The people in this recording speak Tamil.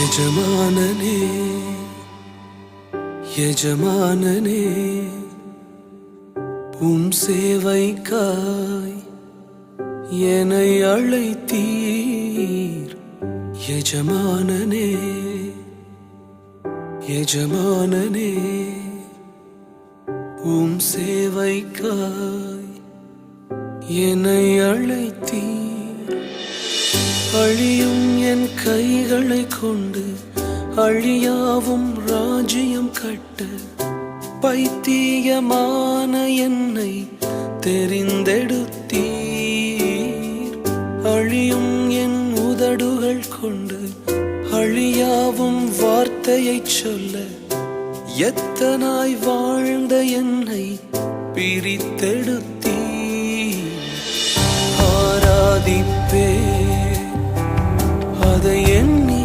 எஜமானனே எஜமானனே உம் சேவைக்காய் என்னை அழைத்தீர். எஜமானனே எஜமானனே உம் சேவைக்காய் என்னை அழைத்தீர். அழியும் என் கைகளை கொண்டு அழியாவும் ராஜ்யம் கட்ட பைத்தியமான என்னை தெரிந்தெடுத்தீர். அழியும் என் உதடுகள் கொண்டு அழியாவும் வார்த்தையை சொல்ல எத்தனாய் வாழ்ந்த என்னை பிரித்தெடுத்தீர். அதை எண்ணி